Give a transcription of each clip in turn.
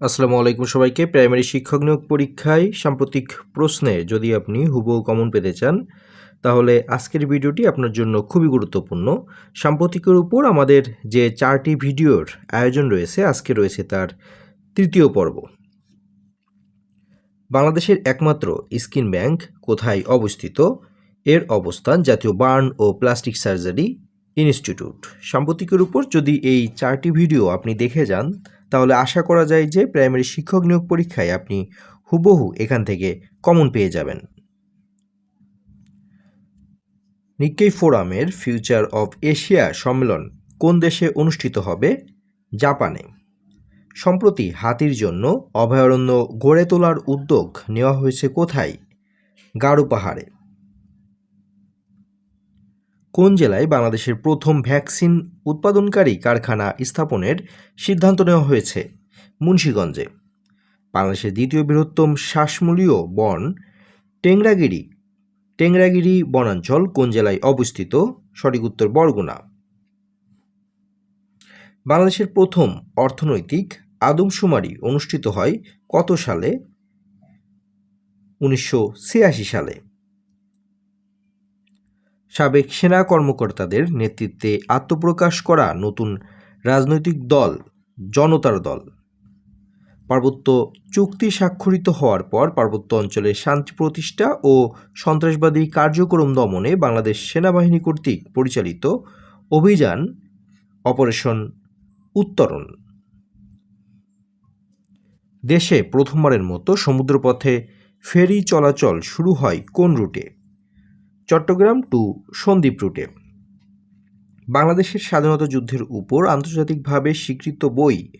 আসসালামু আলাইকুম সবাইকে। প্রাইমারি শিক্ষক নিয়োগ পরীক্ষায় সাম্প্রতিক প্রশ্নে যদি আপনি হুবহু কমন পেতে চান, তাহলে আজকের ভিডিওটি আপনার জন্য খুবই গুরুত্বপূর্ণ। সাম্প্রতিকের উপর আমাদের যে চারটি ভিডিওর আয়োজন রয়েছে, আজকে রয়েছে তার তৃতীয় পর্ব। বাংলাদেশের একমাত্র স্কিন ব্যাংক কোথায় অবস্থিত? এর অবস্থান জাতীয় বার্ন ও প্লাস্টিক সার্জারি ইনস্টিটিউট। সাম্প্রতিকের উপর যদি এই চারটি ভিডিও আপনি দেখে যান তাহলে আশা করা যায় যে প্রাইমারি শিক্ষক নিয়োগ পরীক্ষায় আপনি হুবহু এখান থেকে কমন পেয়ে যাবেন। নিক্কেই ফোরামের ফিউচার অফ এশিয়া সম্মেলন কোন দেশে অনুষ্ঠিত হবে? জাপানে। সম্প্রতি হাতির জন্য অভয়ারণ্য গড়ে তোলার উদ্যোগ নেওয়া হয়েছে কোথায়? গারো পাহাড়ে। কোন জেলায় বাংলাদেশের প্রথম ভ্যাকসিন উৎপাদনকারী কারখানা স্থাপনের সিদ্ধান্ত নেওয়া হয়েছে? মুন্সীগঞ্জে। বাংলাদেশের দ্বিতীয় বৃহত্তম শ্বাসমূলীয় বন টেংরাগিরি। টেংরাগিরি বনাঞ্চল কোন জেলায় অবস্থিত? সঠিক উত্তর বরগুনা। বাংলাদেশের প্রথম অর্থনৈতিক আদমশুমারি অনুষ্ঠিত হয় কত সালে? উনিশশো ছিয়াশি সালে। সাবেক সেনা কর্মকর্তাদের নেতৃত্বে আত্মপ্রকাশ করা নতুন রাজনৈতিক দল, জনতার দল। পার্বত্য চুক্তি স্বাক্ষরিত হওয়ার পর পার্বত্য অঞ্চলে শান্তি প্রতিষ্ঠা ও সন্ত্রাসবাদী কার্যক্রম দমনে বাংলাদেশ সেনাবাহিনী কর্তৃক পরিচালিত অভিযান অপারেশন উত্তরণ। দেশে প্রথমবারের মতো সমুদ্রপথে ফেরি চলাচল শুরু হয় কোন রুটে? চট্টগ্রাম টু সন্দ্বীপ রুটে। বাংলাদেশের স্বাধীনতা যুদ্ধের উপর আন্তর্জাতিকভাবে স্বীকৃত বই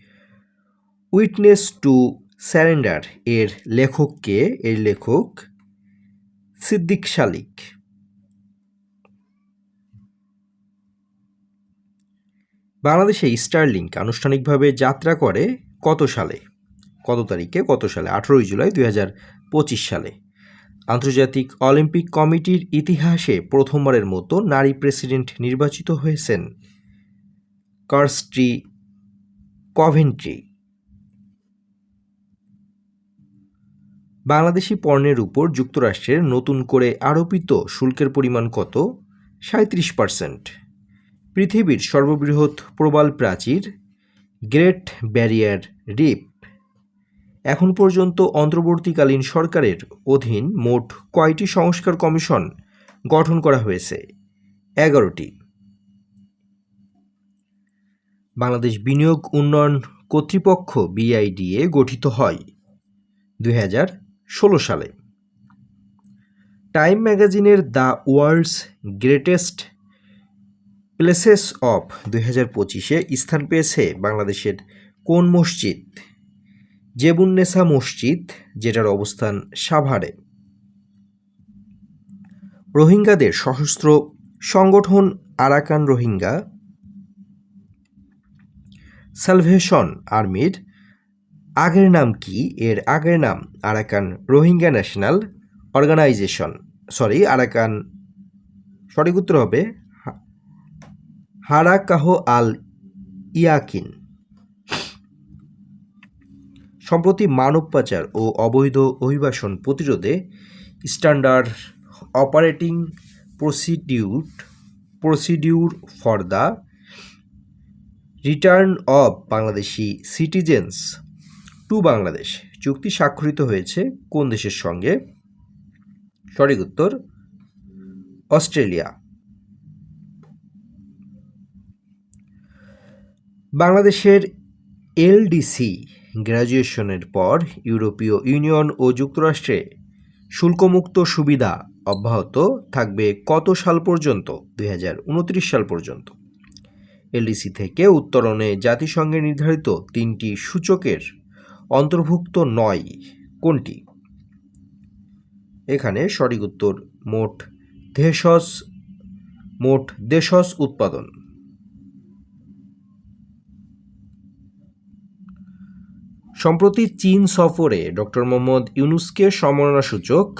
উইটনেস টু স্যারেন্ডার এর লেখককে এর লেখক সিদ্দিক শালিক। বাংলাদেশে স্টারলিংক আনুষ্ঠানিকভাবে যাত্রা করে কত সালে? কত তারিখে? কত সালে? আঠেরোই জুলাই দুই সালে। আন্তর্জাতিক অলিম্পিক কমিটির ইতিহাসে প্রথমবারের মতো নারী প্রেসিডেন্ট নির্বাচিত হয়েছেন কার্স্ট্রি কভেন্ট্রি। বাংলাদেশি পণ্যের উপর যুক্তরাষ্ট্রের নতুন করে আরোপিত শুল্কের পরিমাণ কত? সাঁত্রিশ পার্সেন্ট। পৃথিবীর সর্ববৃহৎ প্রবাল প্রাচীর গ্রেট ব্যারিয়ার রিপ এখন পর্যন্ত অন্তর্বর্তীকালীন সরকারের অধীন মোট কয়টি সংস্কার কমিশন গঠন করা হয়েছে? এগারোটি। বাংলাদেশ বিনিয়োগ উন্নয়ন কর্তৃপক্ষ বিআইডিএ গঠিত হয় দুই হাজার ষোলো সালে। টাইম ম্যাগাজিনের the world's greatest places of দুই হাজার পঁচিশে স্থান পেয়েছে বাংলাদেশের কোন মসজিদ? জেবুন্নেসা মসজিদ, যেটার অবস্থান সাভারে। রোহিঙ্গাদের সশস্ত্র সংগঠন আরাকান রোহিঙ্গা, সালভেশন আর্মির, আগের নাম কি? এর আগের নাম Arakan Rohingya national organization. Sorry, Arakan, সঠিক উত্তর হবে হারাকাহ আল ইয়াকিন সম্প্রতি মানব পাচার ও অবৈধ অভিবাসন প্রতিরোধে standard operating procedure, procedure for the return of Bangladeshi citizens to Bangladesh. চুক্তি স্বাক্ষরিত হয়েছে কোন দেশের সঙ্গে? সঠিক উত্তর, অস্ট্রেলিয়া। বাংলাদেশের এলডিসি গ্র্যাজুয়েশনের পর ইউরোপীয় ইউনিয়ন ও যুক্তরাষ্ট্রে শুল্কমুক্ত সুবিধা অব্যাহত থাকবে কত সাল পর্যন্ত? দু হাজার উনত্রিশ সাল পর্যন্ত। এলডিসি থেকে উত্তরণে জাতিসংঘে নির্ধারিত তিনটি সূচকের অন্তর্ভুক্ত নয়। কোনটি? এখানে সঠিক উত্তর, মোট দেশজ, মোট দেশস উৎপাদন। সম্প্রতি চীন সফরে ডক্টর মোহাম্মদ ইউনুসকে সম্মাননাসূচক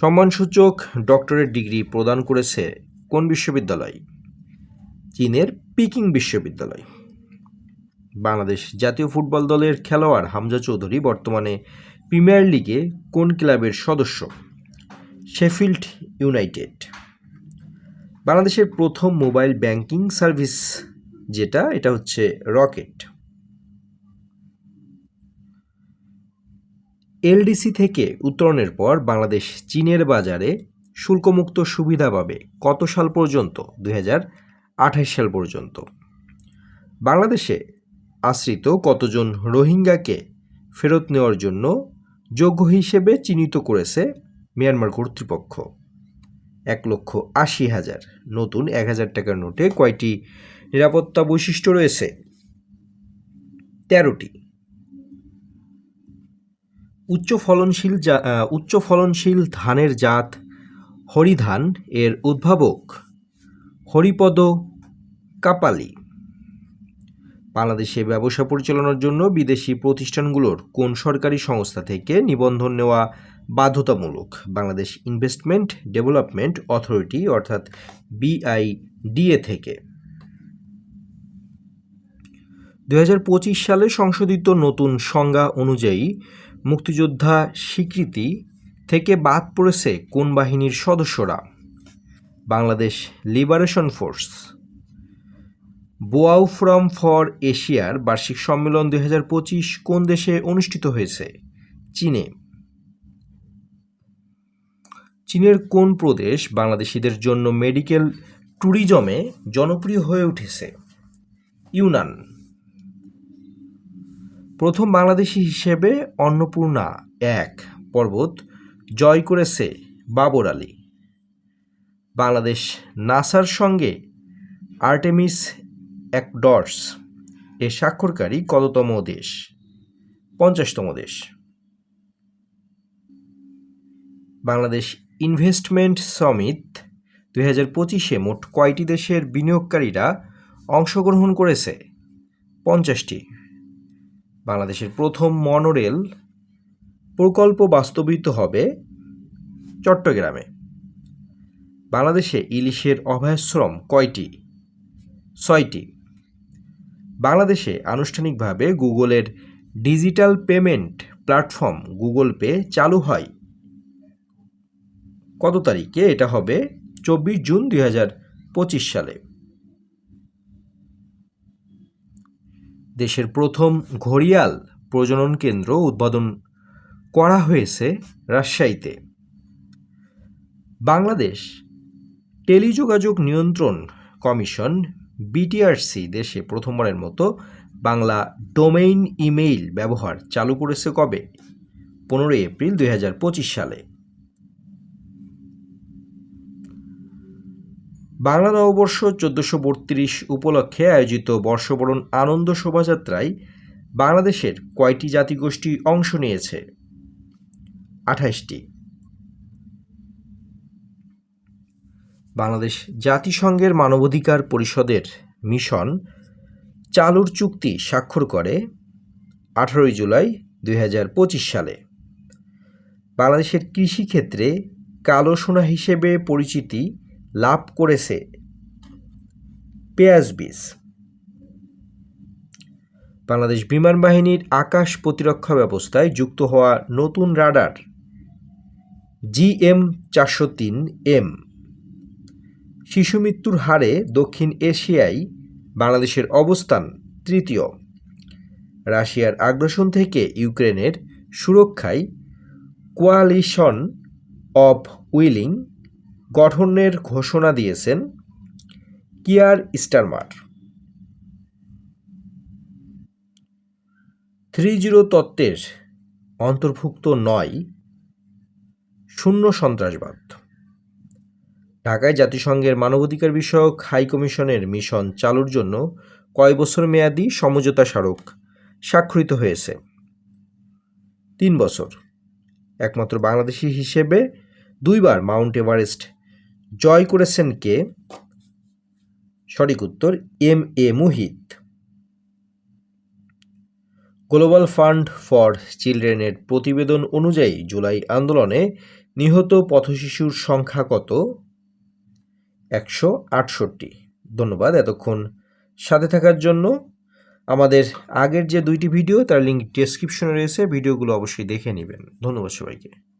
সম্মানসূচক ডক্টরেট ডিগ্রি প্রদান করেছে কোন বিশ্ববিদ্যালয়? চীনের পিকিং বিশ্ববিদ্যালয়। বাংলাদেশ জাতীয় ফুটবল দলের খেলোয়াড় হামজা চৌধুরী বর্তমানে প্রিমিয়ার লিগে কোন ক্লাবের সদস্য? Sheffield United. বাংলাদেশের প্রথম মোবাইল ব্যাংকিং সার্ভিস যেটা, এটা হচ্ছে রকেট। এলডিসি থেকে উত্তরণের পর বাংলাদেশ চীনের বাজারে শুল্কমুক্ত সুবিধা পাবে কত সাল পর্যন্ত? দুই সাল পর্যন্ত। বাংলাদেশে আশ্রিত কতজন রোহিঙ্গাকে ফেরত নেওয়ার জন্য যোগ্য হিসেবে চিহ্নিত করেছে মিয়ানমার কর্তৃপক্ষ? এক লক্ষ আশি হাজার। নতুন এক হাজার টাকার নোটে কয়টি নিরাপত্তা বৈশিষ্ট্য রয়েছে? তেরোটি। উচ্চ ফলনশীল উচ্চ ফলনশীল ধানের জাত হরিধান এর উদ্ভাবক হরিপদ কাপালি। বাংলাদেশে ব্যবসা পরিচালনার জন্য বিদেশি প্রতিষ্ঠানগুলোর কোন সরকারি সংস্থা থেকে নিবন্ধন নেওয়া বাধ্যতামূলক? বাংলাদেশ ইনভেস্টমেন্ট ডেভেলপমেন্ট অথরিটি, অর্থাৎ বিআইডিএ থেকে। দু হাজার পঁচিশ সালে সংশোধিত নতুন সংজ্ঞা অনুযায়ী মুক্তিযোদ্ধা স্বীকৃতি থেকে বাদ পড়েছে কোন বাহিনীর সদস্যরা? Bangladesh liberation force. Boao forum for এশিয়ার বার্ষিক সম্মেলন দু হাজার পঁচিশ কোন দেশে অনুষ্ঠিত হয়েছে? চীনে। চীনের কোন প্রদেশ বাংলাদেশিদের জন্য মেডিকেল ট্যুরিজমে জনপ্রিয় হয়ে উঠেছে? ইউনান। প্রথম বাংলাদেশি হিসেবে অন্নপূর্ণা এক পর্বত জয় করেছে বাবর আলী। বাংলাদেশ নাসার সঙ্গে আর্টেমিস অ্যাকডর্স এ স্বাক্ষরকারী কততম দেশ? পঞ্চাশতম দেশ। বাংলাদেশ ইনভেস্টমেন্ট সমিট দুই হাজার পঁচিশে মোট কয়টি দেশের বিনিয়োগকারীরা অংশগ্রহণ করেছে? পঞ্চাশটি। বাংলাদেশের প্রথম মনোরেল প্রকল্প বাস্তবিত হবে চট্টগ্রামে। বাংলাদেশে ইলিশের অভয়াশ্রম কয়টি? ছয়টি। বাংলাদেশে আনুষ্ঠানিকভাবে গুগলের digital payment platform Google Pay চালু হয়। কত তারিখে? এটা হবে চব্বিশ জুন দুই হাজার পঁচিশ সালে। দেশের প্রথম ঘড়িয়াল প্রজনন কেন্দ্র উদ্বোধন করা হয়েছে রাজশাহীতে। বাংলাদেশ টেলিযোগাযোগ নিয়ন্ত্রণ কমিশন, বিটিআরসি, দেশে প্রথমবারের মতো বাংলা ডোমেইন ইমেইল ব্যবহার চালু করেছে কবে? পনেরোই এপ্রিল দু হাজার পঁচিশ সালে। বাংলা নববর্ষ চোদ্দোশো বত্রিশ উপলক্ষে আয়োজিত বর্ষবরণ আনন্দ শোভাযাত্রায় বাংলাদেশের কয়টি জাতিগোষ্ঠী অংশ নিয়েছে? আঠাশটি। বাংলাদেশ জাতিসংঘের মানবাধিকার পরিষদের মিশন চালুর চুক্তি স্বাক্ষর করে আঠারোই জুলাই দুই হাজার পঁচিশ সালে। বাংলাদেশের কৃষিক্ষেত্রে কালো সোনা হিসেবে পরিচিতি লাভ করেছে পেঁয়াজ বীজ। বাংলাদেশ বিমান বাহিনীর আকাশ প্রতিরক্ষা ব্যবস্থায় যুক্ত হওয়া নতুন রাডার জিএম চারশো তিন এম। শিশু মৃত্যুর হারে দক্ষিণ এশিয়ায় বাংলাদেশের অবস্থান তৃতীয়। রাশিয়ার আগ্রাসন থেকে ইউক্রেনের সুরক্ষায় কোয়ালিশন অফ উইলিং গঠনের ঘোষণা দিয়েছেন কিয়ার স্টারমার। থ্রি জিরো তত্ত্বের অন্তর্ভুক্ত নয়, শূন্য সন্ত্রাসবাদ। ঢাকায় জাতিসংঘের মানবাধিকার বিষয়ক হাই কমিশনের মিশন চালুর জন্য কয় বছর মেয়াদী সমঝোতা স্মারক স্বাক্ষরিত হয়েছে। তিন বছর, একমাত্র বাংলাদেশি হিসেবে দুইবার মাউন্ট এভারেস্ট জয় করেছেন কে? সঠিক উত্তর, M A Muhith. Global fund for চিলড্রেনের প্রতিবেদন অনুযায়ী জুলাই আন্দোলনে নিহত পথশিশুর সংখ্যা কত? একশো আটষট্টি। ধন্যবাদ এতক্ষণ সাথে থাকার জন্য। আমাদের আগের যে দুইটি ভিডিও, তার লিঙ্ক ডেসক্রিপশনে রয়েছে। ভিডিওগুলো অবশ্যই দেখে নেবেন। ধন্যবাদ সবাইকে।